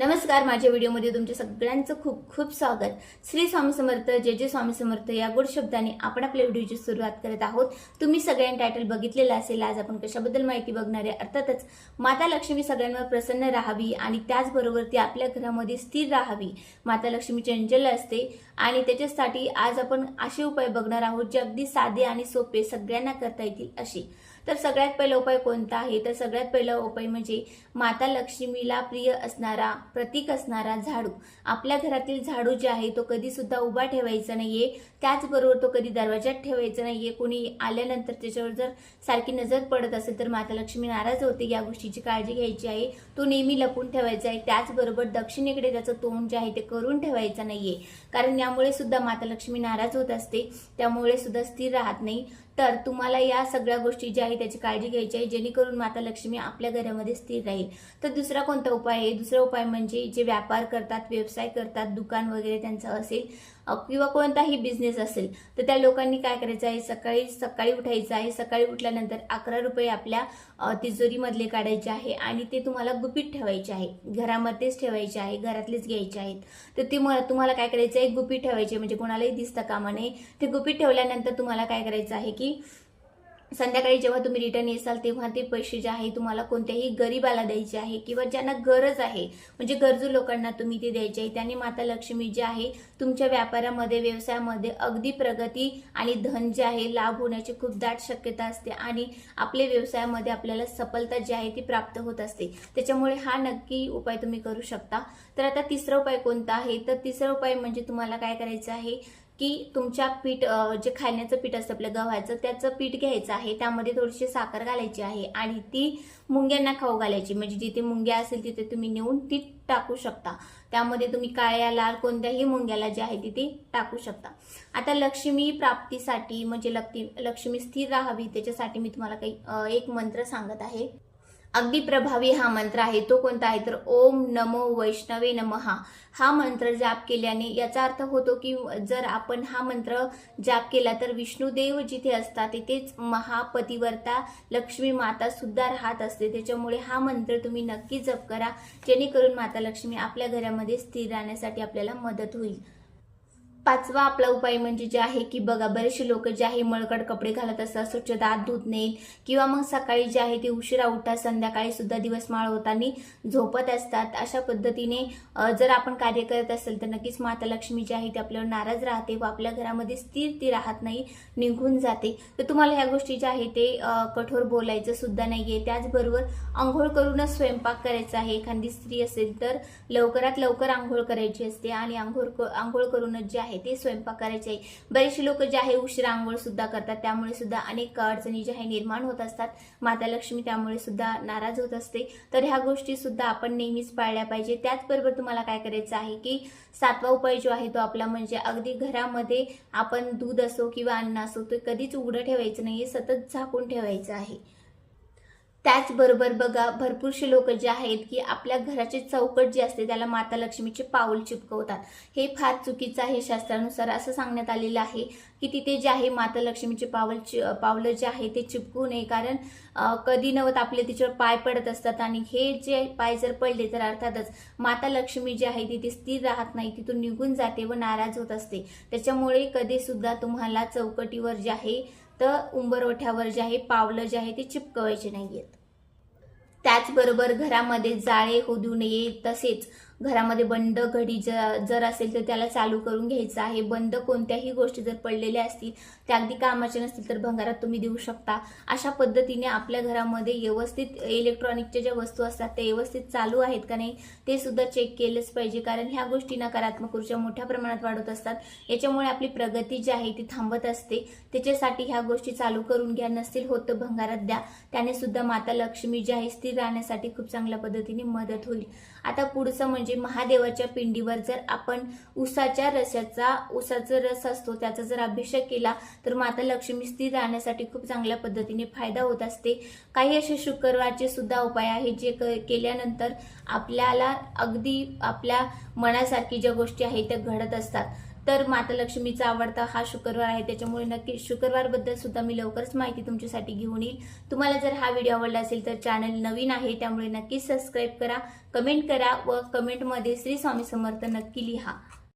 नमस्कार माझ्या व्हिडिओमध्ये तुमच्या सगळ्यांचं खूप खूप स्वागत. श्री स्वामी समर्थ जय जय स्वामी समर्थ या गोड शब्दाने आपण आपल्या व्हिडिओची सुरुवात करत आहोत. तुम्ही सगळ्यांनी टायटल बघितलेलं असेल आज आपण कशाबद्दल माहिती बघणार आहे? अर्थातच माता लक्ष्मी सगळ्यांवर प्रसन्न राहावी आणि त्याचबरोबर ती आपल्या घरामध्ये स्थिर राहावी. माता लक्ष्मी चंचल असते आणि त्याच्यासाठी आज आपण असे उपाय बघणार आहोत जे अगदी साधे आणि सोपे सगळ्यांना करता येतील असे. तर सगळ्यात पहिला उपाय कोणता आहे? तर सगळ्यात पहिला उपाय म्हणजे माता लक्ष्मीला प्रिय असणारा प्रतीक असणारा झाडू. आपल्या घरातील झाडू जे आहे तो कधी सुद्धा उभा ठेवायचा नाहीये. त्याचबरोबर तो कधी दरवाज्यात ठेवायचा नाहीये. कोणी आल्यानंतर त्याच्यावर जर सारखी नजर पडत असेल तर माता लक्ष्मी नाराज होते या गोष्टीची काळजी घ्यायची आहे. तो नेहमी लपून ठेवायचा आहे. त्याचबरोबर दक्षिणेकडे त्याचं तोंड जे आहे ते करून ठेवायचं नाहीये. कारण यामुळे सुद्धा माता लक्ष्मी नाराज होत असते. त्यामुळे सुद्धा स्थिर राहत नाही. तर तुम्हाला या सगळ्या गोष्टी ज्या आहे त्याची काळजी घ्यायची आहे जेणेकरून माता लक्ष्मी आपल्या घरामध्ये स्थिर राहील. तर दुसरा कोणता उपाय आहे? दुसरा उपाय म्हणजे जे व्यापार करतात व्यवसाय करतात दुकान वगैरे त्यांचं असेल किंवा कोणताही बिझनेस असेल तर त्या लोकांनी काय करायचं आहे? सकाळी सकाळी उठायचं आहे. सकाळी उठल्यानंतर अकरा रुपये आपल्या तिजोरीमधले काढायचे आहे आणि ते तुम्हाला गुपित ठेवायचे आहे. घरामध्येच ठेवायचे आहे. घरातलेच घ्यायचे आहेत. तर ते मला तुम्हाला काय करायचं आहे? गुपित ठेवायचे म्हणजे कोणालाही दिसता कामा नये. ते गुपित ठेवल्यानंतर तुम्हाला काय करायचं आहे की संध्याकाळी जेव्हा तुम्ही रिटर्न येसाल तेव्हा ते पैसे जे आहे तुम्हाला कोणत्याही गरीबाला द्यायचे आहे किंवा ज्यांना गरज आहे म्हणजे गरजू लोकांना तुम्ही ते द्यायचे आहे. त्याने माता लक्ष्मी जे आहे तुमच्या व्यापारामध्ये व्यवसायामध्ये अगदी प्रगती आणि धन जे आहे लाभ होण्याची खूप दाट शक्यता असते आणि आपल्या व्यवसायामध्ये आपल्याला सफलता जी आहे ती प्राप्त होत असते. त्याच्यामुळे हा नक्की उपाय तुम्ही करू शकता. तर आता तिसरा उपाय कोणता आहे? तर तिसरा उपाय म्हणजे तुम्हाला काय करायचं आहे? की तुमच्या पीठ जे खाण्याचं पीठ असतं आपल्या गव्हाचं त्याचं पीठ घ्यायचं आहे. त्यामध्ये थोडीशी साखर घालायची आहे आणि ती मुंग्यांना खाऊ घालायची. म्हणजे जिथे मुंग्या असेल तिथे तुम्ही नेऊन ती टाकू शकता. त्यामध्ये तुम्ही काळ्या लाल कोणत्याही मुंग्याला जे आहे तिथे टाकू शकता. आता लक्ष्मी प्राप्तीसाठी म्हणजे लक्ष्मी लक्ष्मी स्थिर राहावी त्याच्यासाठी मी तुम्हाला काही एक मंत्र सांगत आहे. अगदी प्रभावी हा मंत्र आहे. तो कोणता आहे? तर ओम नमो वैष्णवे नमहा. हा मंत्र जाप केल्याने याचा अर्थ होतो की जर आपण हा मंत्र जाप केला तर विष्णुदेव जिथे असतात तिथेच महापतिवर्ता लक्ष्मी माता सुद्धा राहत असते. त्याच्यामुळे हा मंत्र तुम्ही नक्की जप करा. जेणेकरून माता लक्ष्मी आपल्या घरामध्ये स्थिर राहण्यासाठी आपल्याला मदत होईल. पाचवा आपला उपाय म्हणजे जे आहे की बघा बरेचसे लोक जे आहे मळकट कपडे घालत असतात स्वच्छ दात धुत नाहीत किंवा मग सकाळी जे आहे ते उशिरा उठतात संध्याकाळी सुद्धा दिवस माळ होताना झोपत असतात. अशा पद्धतीने जर आपण कार्य करत असेल तर नक्कीच माता लक्ष्मी जी आहे ती आपल्यावर नाराज राहते व आपल्या घरामध्ये स्थिर ती राहत नाही निघून जाते. तर तुम्हाला ह्या गोष्टी ज्या आहे ते कठोर बोलायचं सुद्धा आहे त्याचबरोबर आंघोळ करूनच स्वयंपाक करायचा आहे. एखादी स्त्री असेल तर लवकरात लवकर आंघोळ करायची असते आणि आंघोळ क- आंघोळ करूनच जे आहे आहे ते स्वयंपाक करायचे. आहे बरेचसे लोक जे आहे उशिरा आंघोळ सुद्धा करतात. त्यामुळे सुद्धा अनेक अडचणी ज्या आहे निर्माण होत असतात. माता लक्ष्मी त्यामुळे सुद्धा नाराज होत असते. तर ह्या गोष्टी सुद्धा आपण नेहमीच पाळल्या पाहिजे. त्याचबरोबर तुम्हाला काय करायचं आहे की सातवा उपाय जो आहे तो आपला म्हणजे अगदी घरामध्ये आपण दूध असो किंवा अन्न असो ते कधीच उघडं ठेवायचं नाही सतत झाकून ठेवायचं आहे. त्याचबरोबर बघा भरपूरसे लोक जे आहेत की आपल्या घराचे चौकट जे असते त्याला माता लक्ष्मीचे पाऊल चिपकवतात. हे फार चुकीचं आहे शास्त्रानुसार असं सांगण्यात आलेलं आहे की तिथे जे आहे माता लक्ष्मीचे पावल चि- पावलं जे आहे ते चिपकू नये. कारण कधी नवत आपले तिच्यावर पाय पडत असतात आणि हे जे पाय जर पडले तर अर्थातच माता लक्ष्मी जी आहे तिथे स्थिर राहत नाही. तिथून निघून जाते व नाराज होत असते. त्याच्यामुळे कधी सुद्धा तुम्हाला चौकटीवर जे आहे तर उंबरवठ्यावर जे आहे पावलं जे आहे ते चिपकवायचे नाहीयेत. त्याचबरोबर घरामध्ये जाळे होऊ नये तसेच घरामध्ये बंद घडी ज- जर असेल तर त्याला चालू करून घ्यायचं आहे. बंद कोणत्याही गोष्टी जर पडलेल्या असतील त्या अगदी कामाच्या नसतील तर भंगारात तुम्ही देऊ शकता. अशा पद्धतीने आपल्या घरामध्ये व्यवस्थित इलेक्ट्रॉनिकच्या ज्या वस्तू असतात त्या व्यवस्थित चालू आहेत का नाही ते सुद्धा चेक केलंच पाहिजे. कारण ह्या गोष्टी नकारात्मक ऊर्जा मोठ्या प्रमाणात वाढत असतात. याच्यामुळे आपली प्रगती जी आहे ती थांबत असते. त्याच्यासाठी ह्या गोष्टी चालू करून घ्या. नसतील होत भंगारात द्या. त्याने सुद्धा माता लक्ष्मी जी आहे स्थिर राहण्यासाठी खूप चांगल्या पद्धतीने मदत होईल. आता पुढचं म्हणजे म्हणजे महादेवाच्या पिंडीवर जर आपण उसाच्या रसाचा उसाचा रस असतो त्याचा जर अभिषेक केला तर माता लक्ष्मी स्थिर राहण्यासाठी खूप चांगल्या पद्धतीने फायदा होत असते. काही असे शुक्रवारचे सुद्धा उपाय आहेत जे क- केल्यानंतर आपल्याला अगदी आपल्या मनासारखी ज्या गोष्टी आहेत त्या घडत असतात. तर माता लक्ष्मीचा आवडता हा शुक्रवार आहे. त्याच्यामुळे नक्की शुक्रवारबद्दल सुद्धा मी लवकरच माहिती तुमच्यासाठी घेऊन येईल. तुम्हाला जर हा व्हिडिओ आवडला असेल तर चॅनल नवीन आहे त्यामुळे नक्की सबस्क्राईब करा कमेंट करा व कमेंटमध्ये श्री स्वामी समर्थ नक्की लिहा.